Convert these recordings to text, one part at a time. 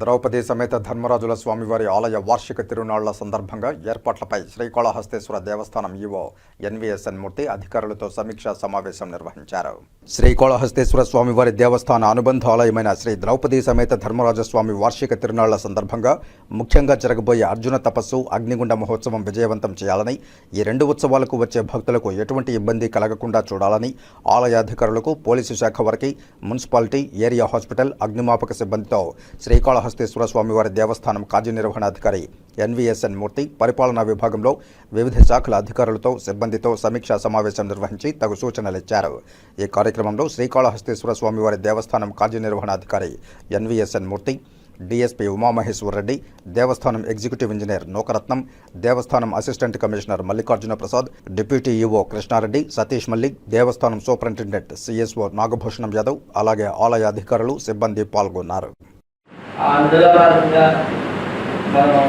ద్రౌపది సమేత ధర్మరాజుల స్వామివారి ఆలయ వార్షిక తిరునాళ్ళ సందర్భంగా ఏర్పాట్లపై శ్రీకాళహస్తేశ్వర దేవస్థానం ఈవో ఎన్వీఎస్ఎన్ మూర్తి అధికారులతో సమీక్షా సమావేశం నిర్వహించారు. శ్రీకాళహస్తేశ్వర స్వామివారి దేవస్థాన అనుబంధ ఆలయమైన శ్రీ ద్రౌపది సమేత ధర్మరాజ స్వామి వార్షిక తిరునాళ్ళ సందర్భంగా ముఖ్యంగా జరగబోయే అర్జున తపస్సు అగ్నిగుండ మహోత్సవం విజయవంతం చేయాలని ఈ రెండు ఉత్సవాలకు వచ్చే భక్తులకు ఎటువంటి ఇబ్బంది కలగకుండా చూడాలని ఆలయ అధికారులకు పోలీసు శాఖ వారికి మున్సిపాలిటీ ఏరియా హాస్పిటల్ అగ్నిమాపక సిబ్బందితో శ్రీకాళహస్తేశ్వర స్వామివారి దేవస్థానం కార్యనిర్వహణాధికారి ఎన్వీఎస్ఎన్ మూర్తి పరిపాలనా విభాగంలో వివిధ శాఖల అధికారులతో సిబ్బందితో సమీక్షా సమావేశం నిర్వహించి తగు సూచనలిచ్చారు. ఈ కార్యక్రమంలో శ్రీకాళహస్తేశ్వర స్వామివారి దేవస్థానం కార్యనిర్వహణాధికారి ఎన్వీఎస్ఎన్ మూర్తి డిఎస్పీ ఉమామహేశ్వర్ రెడ్డి దేవస్థానం ఎగ్జిక్యూటివ్ ఇంజనీర్ నూకరత్నం దేవస్థానం assistant commissioner Mallikarjuna Prasad deputy EO Krishnareddy Satish Mallik దేవస్థానం సూపరింటెండెంట్ సిఎస్ఓ నాగభూషణం యాదవ్ అలాగే ఆలయ అధికారులు సిబ్బంది పాల్గొన్నారు. అందులో భాగంగా మనం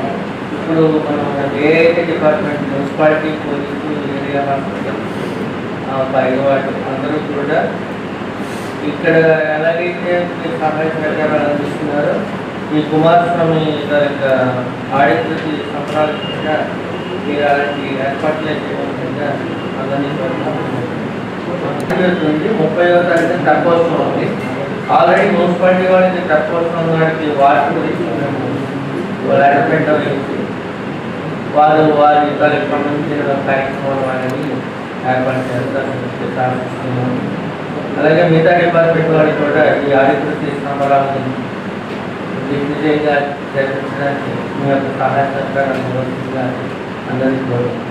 ఇప్పుడు మనం AIT department municipality police area hospital పైవాళ్ళు అందరూ కూడా ఇక్కడ ఎలాగైతే మీరు సహాయ సహకారాలు అందిస్తున్నారో ఈ కుమారస్వామి గారి యొక్క ఆడికి సంప్రదాయంగా మీరు అలాంటి ఏర్పాట్లు చేయకుండా అందరినీ ముప్పై ముప్పైవ తారీఖు తక్కువ ఉంది. ఆల్రెడీ మున్సిపాలిటీ వాళ్ళకి తర్కోత్సవం వారికి వాటి గురించి మేము లెటర్ పెట్టడం జరిగింది. వారు వారి దానికి నుంచి కార్యక్రమాలు వాళ్ళని ఏర్పాటు చేస్తారని చెప్పి అలాగే మిగతా డిపార్ట్మెంట్ వారికి కూడా ఈ ఆడిట్ సంబరాలను దిగ్విజయంగా జరిపించడానికి మీ యొక్క సహాయ సహకారాలు అందరికీ కోరుతున్నాను